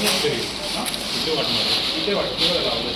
తెలియదు ఇట్లే పట్టున్నారు ఇట్లే పట్టుకున్నారు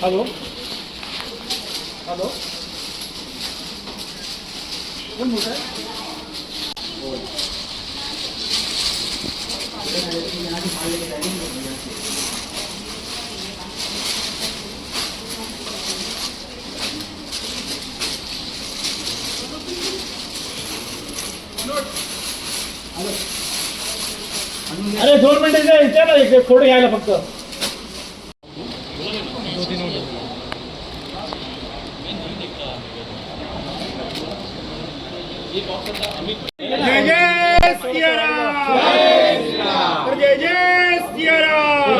हेलो हेलो कौन बोल रहा है अरे दोन मिनिटं इथे ना थोडं घ्यायला फक्त जय जय सियाराम! जय जय सियाराम!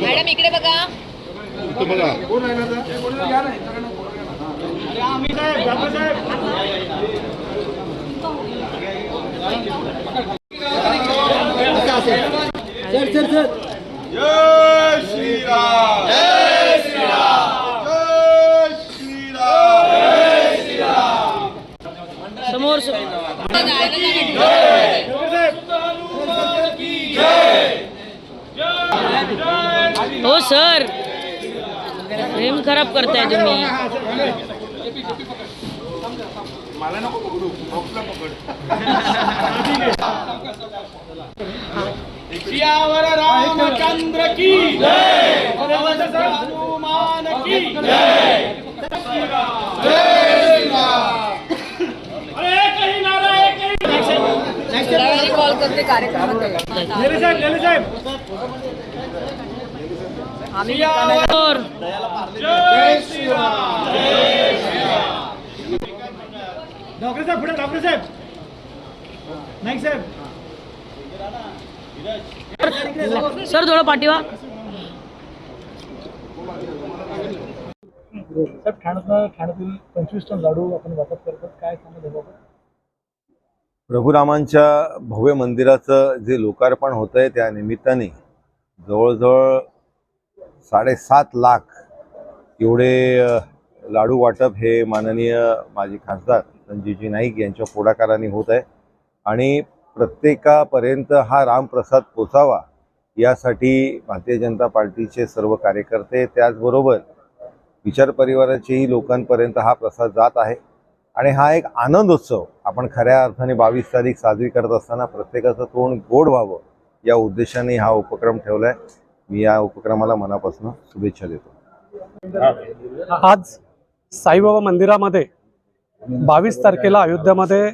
मॅडम इकडे बघा. जय श्रीराम जय श्रीराम जय श्रीराम समोर हो सर. प्रेम खराब करताय तुम्ही. सियावर रामचंद्र की जय? हनुमान की जय अरे एक ही नारा एक ही कॉल करते आम्ही डॉक्टर साहेब पुढे डॉक्टर साहेब. नाईक साहेब. सर थोडं पाठीवा. साहेब ठाण्यात ठाण्यातील पंचवीस टन लाडू आपण वाटप करतात. काय सांगत आहे प्रभुरामांच्या भव्य मंदिराचं जे लोकार्पण होतं आहे त्या निमित्ताने जवळजवळ साडेसात लाख एवढे लाडू वाटप हे माननीय माजी खासदार संजीवजी नाईक यांच्या पुढाकाराने होत आहे आणि प्रत्येकापर्यंत हा रामप्रसाद पोचावा यासाठी भारतीय जनता पार्टीचे सर्व कार्यकर्ते त्याचबरोबर विचार परिवाराचेही लोकांपर्यंत हा प्रसाद जात आहे. आणि हा एक आनंद उत्सव आपण खऱ्या अर्थाने बावीस तारीख साजरी करत असताना प्रत्येकाचं तोंड गोड व्हावं या उद्देशाने हा उपक्रम ठेवला आहे मी या उपक्रमाला मनापासून शुभेच्छा देतो. आज साईबाबा मंदिरामध्ये बावीस तारखेला अयोध्यामध्ये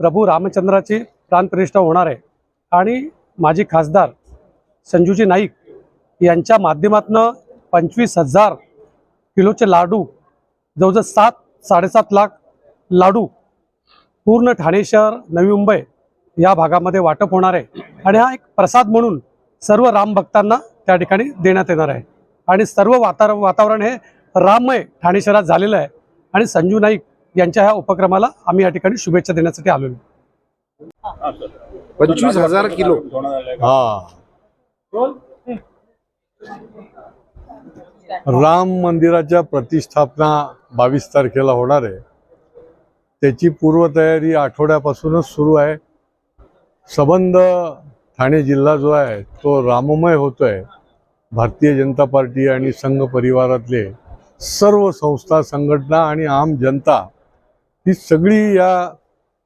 प्रभू रामचंद्राची प्राणप्रतिष्ठा होणार आहे. आणि माजी खासदार संजूजी नाईक यांच्या माध्यमातनं पंचवीस हजार किलोचे लाडू जवळजवळ सात साडेसात लाख लाडू. पूर्ण ठाणे शहर नवी मुंबई या भागामध्ये वाटप होणार आहे. आणि हा एक प्रसाद म्हणून सर्व राम भक्तांना त्या ठिकाणी देण्यात येणार आहे. आणि सर्व वातार वातावरण हे राममय ठाणे शहरात झालेलं आहे. आणि संजू नाईक यांच्या ह्या उपक्रमाला आम्ही या ठिकाणी शुभेच्छा देण्यासाठी आलेलो आहे. पंचवीस हजार किलो. हा. राम मंदिराच्या प्रतिष्ठापना बावीस तारखेला होणार आहे. त्याची पूर्वतयारी आठवड्यापासूनच सुरू आहे. सबंध ठाणे जिल्हा जो आहे तो राममय होतोय. भारतीय जनता पार्टी आणि संघ परिवारातले सर्व संस्था संघटना आणि आम जनता ही सगळी या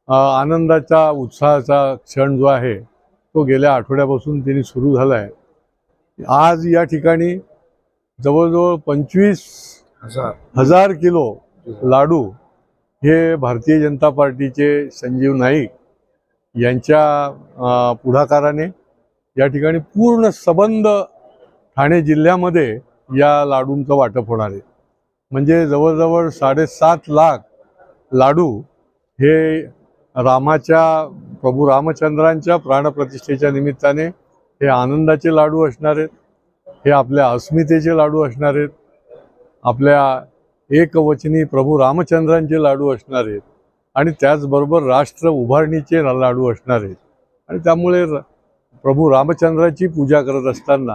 आनंदाचा उत्साहाचा क्षण जो आहे तो गेल्या आठवड्यापासून त्यांनी सुरू झाला आहे आज या ठिकाणी जवळजवळ पंचवीस हजार. हजार किलो लाडू हे भारतीय जनता पार्टीचे संजीव नाईक यांच्या पुढाकाराने या ठिकाणी पूर्ण सबंध ठाणे जिल्ह्यामध्ये या लाडूंचं वाटप होणार आहे. म्हणजे जवळजवळ साडेसात लाख लाडू हे रामाच्या प्रभू रामचंद्रांच्या प्राणप्रतिष्ठेच्या निमित्ताने हे आनंदाचे लाडू असणार आहेत. हे आपल्या अस्मितेचे लाडू असणार आहेत. आपल्या एकवचनी प्रभू रामचंद्रांचे लाडू असणार आहेत. आणि त्याचबरोबर राष्ट्र उभारणीचे लाडू असणार आहेत. आणि त्यामुळे र- प्रभू रामचंद्राची पूजा करत असताना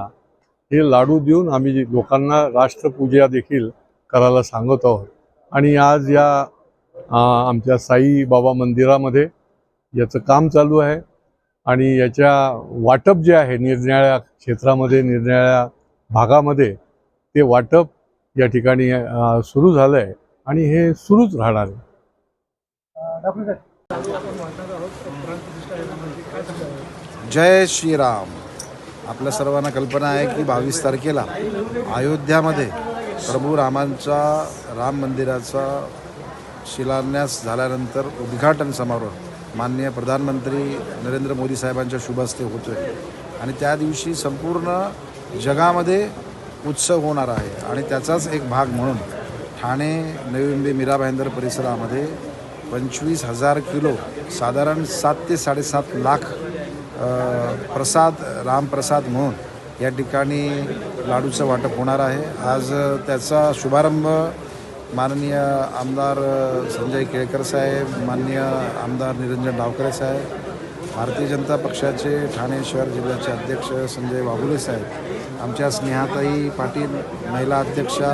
हे लाडू देऊन आम्ही जे लोकांना राष्ट्रपूजा देखील करायला सांगत आहोत. आणि आज या आमच्या साई बाबा मंदिरामध्ये याचं काम चालू आहे. आणि याच्या वाटप जे आहे निरनिराळ्या क्षेत्रामध्ये निरनिराळ्या भागामध्ये ते वाटप या ठिकाणी सुरू झालं आहे आणि हे सुरूच राहणार आहे. डॉक्टर साहेब. जय श्रीराम. आपल्या सर्वांना कल्पना आहे की बावीस तारखेला अयोध्यामध्ये प्रभू रामांचा राम मंदिराचा शिलान्यास झाल्यानंतर उद्घाटन समारोह माननीय प्रधानमंत्री नरेंद्र मोदी साहेबांच्या शुभ हस्ते होतो आहे आणि त्या दिवशी संपूर्ण जगामध्ये उत्सव होणार आहे आणि त्याचाच एक भाग म्हणून ठाणे नवी मुंबई मीरा भाईंदर परिसरामध्ये पंचवीस हजार किलो साधारण सात ते साडेसात लाख प्रसाद रामप्रसाद म्हणून या ठिकाणी लाडूचं वाटप होणार आहे. आज त्याचा शुभारंभ माननीय आमदार संजय केळकर साहेब माननीय आमदार निरंजन डावकरे साहेब भारतीय जनता पक्षाचे ठाणे शहर जिल्ह्याचे अध्यक्ष संजय वाघुले साहेब आमच्या स्नेहाताई पाटील महिला अध्यक्षा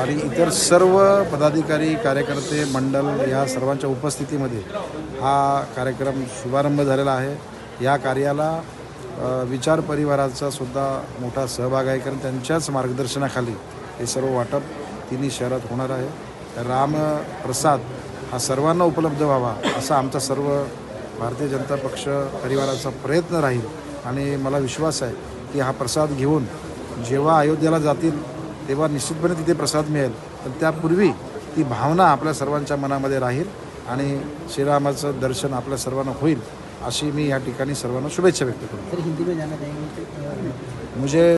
आणि इतर सर्व पदाधिकारी कार्यकर्ते मंडल या सर्वांच्या उपस्थितीमध्ये हा कार्यक्रम शुभारंभ झालेला आहे. या कार्याला विचार परिवाराचा सुद्धा मोठा सहभाग आहे कारण त्यांच्याच मार्गदर्शनाखाली हे सर्व वाटप तिन्ही शहरात होणार आहे. राम प्रसाद हा सर्वांना उपलब्ध व्हावा असा आमचा सर्व भारतीय जनता पक्ष परिवाराचा प्रयत्न राहील आणि मला विश्वास आहे की हा प्रसाद घेऊन जेव्हा अयोध्येला जातील तेव्हा निश्चितपणे तिथे प्रसाद मिळेल. पण त्यापूर्वी ती भावना आपल्या सर्वांच्या मनामध्ये राहील आणि श्रीरामाचं दर्शन आपल्या सर्वांना होईल अशी मी या ठिकाणी सर्वांना शुभेच्छा व्यक्त करतो. मुझे